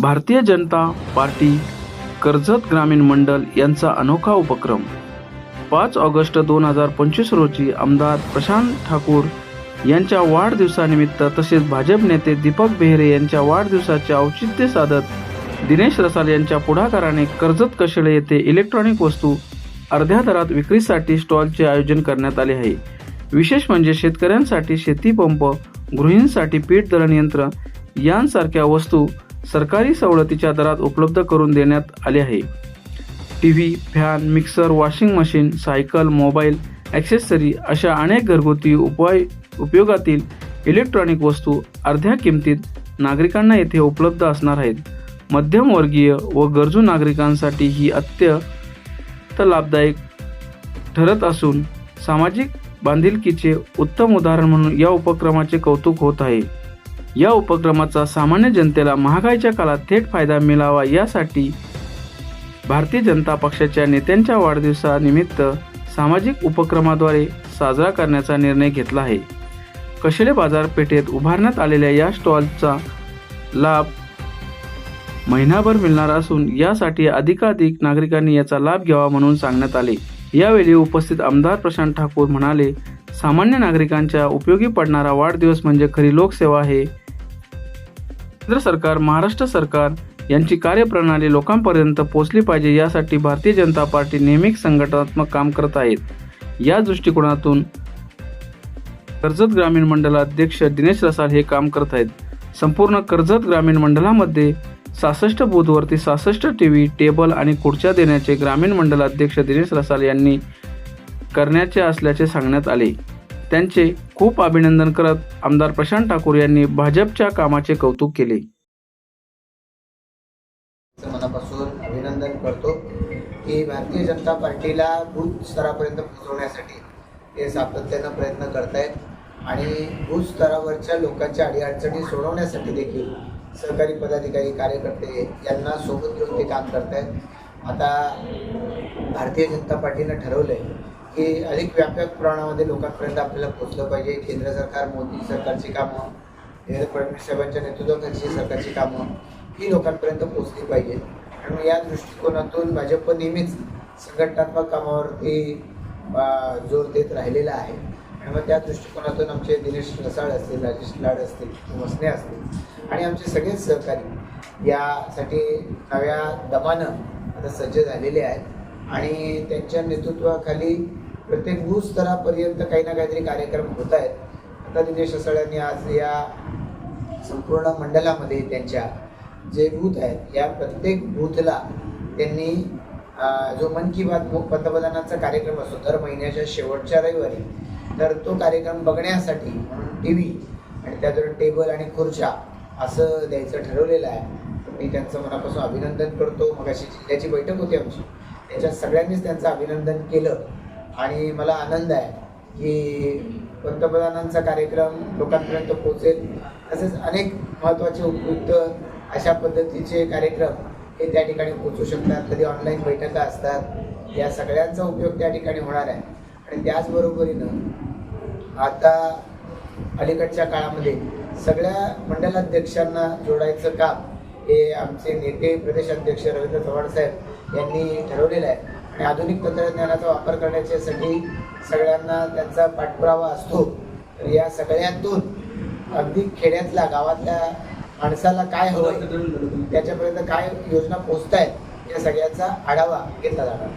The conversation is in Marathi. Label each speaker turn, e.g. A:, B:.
A: भारतीय जनता पार्टी कर्जत ग्रामीण मंडल यांचा अनोखा उपक्रम. पाच ऑगस्ट दोन हजार पंचवीस रोजी आमदार प्रशांत ठाकूर यांच्या वाढदिवसानिमित्त तसेच भाजप नेते दीपक बेहरे यांच्या वाढदिवसाचे औचित्य साधत दिनेश रसाल यांच्या पुढाकाराने कर्जत कशेळे येथे इलेक्ट्रॉनिक वस्तू अर्ध्या दरात विक्रीसाठी स्टॉलचे आयोजन करण्यात आले आहे. विशेष म्हणजे शेतकऱ्यांसाठी शेतीपंप गृहींसाठी पीठ दळण यंत्र यांसारख्या वस्तू सरकारी सवलतीच्या दरात उपलब्ध करून देण्यात आले आहे. T V fan mixer washing machine cycle mobile accessory अशा अनेक घरगुती उपाय उपयोगातील इलेक्ट्रॉनिक वस्तू अर्ध्या किमतीत नागरिकांना येथे उपलब्ध असणार आहेत. मध्यमवर्गीय व गरजू नागरिकांसाठी ही अत्यंत लाभदायक ठरत असून सामाजिक बांधिलकीचे उत्तम उदाहरण म्हणून या उपक्रमाचे कौतुक होत आहे. या उपक्रमाचा सामान्य जनतेला महागाईच्या काळात थेट फायदा मिळावा यासाठी भारतीय जनता पक्षाच्या नेत्यांच्या वाढदिवसानिमित्त सामाजिक उपक्रमाद्वारे साजरा करण्याचा निर्णय घेतला आहे. कशेले बाजारपेठेत उभारण्यात आलेल्या या स्टॉलचा लाभ महिनाभर मिळणार असून यासाठी अधिकाधिक नागरिकांनी याचा लाभ घ्यावा म्हणून सांगण्यात आले. यावेळी उपस्थित आमदार प्रशांत ठाकूर म्हणाले सामान्य नागरिकांच्या उपयोगी पडणारा वाढदिवस म्हणजे खरी लोकसेवा आहे. केंद्र सरकार महाराष्ट्र सरकार यांची कार्यप्रणाली लोकांपर्यंत पोचली पाहिजे यासाठी भारतीय जनता पार्टी नेहमीच संघटनात्मक काम करत आहेत. या दृष्टिकोनातून कर्जत ग्रामीण मंडलाध्यक्ष दिनेश रसाल हे काम करत आहेत. संपूर्ण कर्जत ग्रामीण मंडलामध्ये सहासष्ट बूथवरती सहासष्ट टी व्ही टेबल आणि खुर्च्या देण्याचे ग्रामीण मंडलाध्यक्ष दिनेश रसाल यांनी करण्याचे असल्याचे सांगण्यात आले. त्यांचे खूप अभिनंदन करत आमदार प्रशांत ठाकूर यांनी भाजपच्या कामाचे कौतुक केले.
B: मनापासून अभिनंदन करतो की भारतीय जनता पार्टीला बूथ स्तरापर्यंत पोहोचवण्यासाठी ते सातत्यानं प्रयत्न करत आहेत आणि बूथ स्तरावरच्या लोकांच्या अडीअडचणी सोडवण्यासाठी देखील सहकारी पदाधिकारी कार्यकर्ते यांना सोबत घेऊन ते काम करत आहेत आता भारतीय जनता पार्टीनं ठरवलं आहे की अधिक व्यापक प्रमाणामध्ये लोकांपर्यंत आपल्याला पोचलं पाहिजे. केंद्र सरकार मोदी सरकारची कामं देवेंद्र फडणवीस साहेबांच्या नेतृत्वाखालची सरकारची कामं ही लोकांपर्यंत पोचली पाहिजे. आणि या दृष्टिकोनातून भाजप नेहमीच संघटनात्मक कामावरती जोर देत राहिलेला आहे. आणि मग त्या दृष्टिकोनातून आमचे दिनेश रसाळ असतील राजेश लाड असतील वसने असतील आणि आमचे सगळेच सहकारी यासाठी नव्या दमानं आता सज्ज झालेले आहेत. आणि त्यांच्या नेतृत्वाखाली प्रत्येक बूथ स्तरापर्यंत काही ना काहीतरी कार्यक्रम होत आहेत. आता दिनेश रसाळ आज या संपूर्ण मंडलामध्ये त्यांच्या जे बूथ आहेत या प्रत्येक बूथला त्यांनी जो मन की बात पंतप्रधानांचा कार्यक्रम असतो दर महिन्याच्या शेवटच्या रविवारी तर तो कार्यक्रम बघण्यासाठी म्हणून टी व्ही आणि त्यातून टेबल आणि खुर्च्या असं द्यायचं ठरवलेलं आहे. मी त्यांचं मनापासून अभिनंदन करतो. मग अशी जिल्ह्याची बैठक होती आमची. त्याच्यात सगळ्यांनीच त्यांचं अभिनंदन केलं. आणि मला आनंद आहे की पंतप्रधानांचा कार्यक्रम लोकांपर्यंत पोहोचेल. तसेच अनेक महत्त्वाचे उपयुक्त अशा पद्धतीचे कार्यक्रम हे त्या ठिकाणी पोचू शकतात. कधी ऑनलाईन बैठका असतात. या सगळ्यांचा उपयोग त्या ठिकाणी होणार आहे. आणि त्याचबरोबरीनं आता अलीकडच्या काळामध्ये सगळ्या मंडलाध्यक्षांना जोडायचं काम हे आमचे नेते प्रदेशाध्यक्ष रवींद्र चव्हाण साहेब यांनी ठरवलेलं आहे. आणि आधुनिक तंत्रज्ञानाचा वापर करण्याच्यासाठी सगळ्यांना त्यांचा पाठपुरावा असतो. तर या सगळ्यातून अगदी खेड्यातल्या गावातल्या माणसाला काय हवं त्याच्यापर्यंत काय योजना पोचतायत या सगळ्याचा आढावा घेतला जाणार.